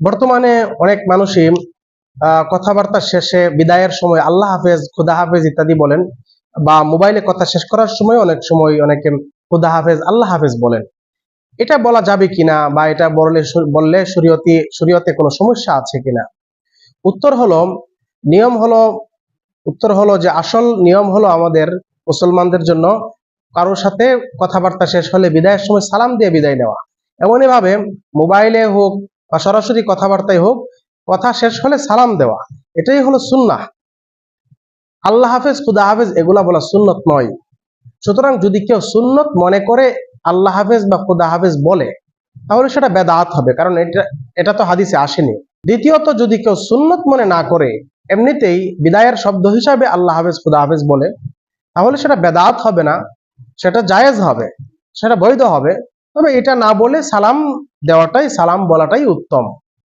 বর্তমানে অনেক মানুষই কথাবার্তা শেষে বিদায়ের সময় আল্লাহ হাফেজ, খুদা হাফেজ ইত্যাদি বলেন বা মোবাইলে কথা শেষ করার সময় অনেক সময় অনেকে খুদা হাফেজ, আল্লাহ হাফেজ বলেন। এটা বলা যাবে কিনা বা এটা বললে বললে শরীয়তি, শরীয়তে কোনো সমস্যা আছে কিনা? উত্তর হলো, নিয়ম হলো, উত্তর হলো যে আসল নিয়ম হলো আমাদের মুসলমানদের জন্য কারোর সাথে কথাবার্তা শেষ হলে বিদায়ের সময় সালাম দিয়ে বিদায় নেওয়া। এমনই ভাবে মোবাইলে হোক বা সরাসরি কথাবার্তায় হোক, কথা শেষ হলে সালাম দেওয়া। এটাই হলো সুন্নাহ। আল্লাহ হাফেজ, খুদা হাফেজ, এগুলা বলা সুন্নত নয়। সুতরাং যদি কেউ সুন্নত মনে করে আল্লাহ হাফেজ বা খুদা হাফেজ বলে, তাহলে সেটা বেদাত হবে, কারণ এটা এটা তো হাদিসে আসেনি। দ্বিতীয়ত, যদি কেউ সুন্নত মনে না করে, এমনিতেই বিদায়ের শব্দ হিসাবে আল্লাহ হাফেজ, খুদা হাফেজ বলে, তাহলে সেটা বেদাত হবে না, সেটা জায়েজ হবে, সেটা বৈধ হবে। তবে এটা না বলে সালাম দেওয়াটাই সালাম বলাটাই উত্তম।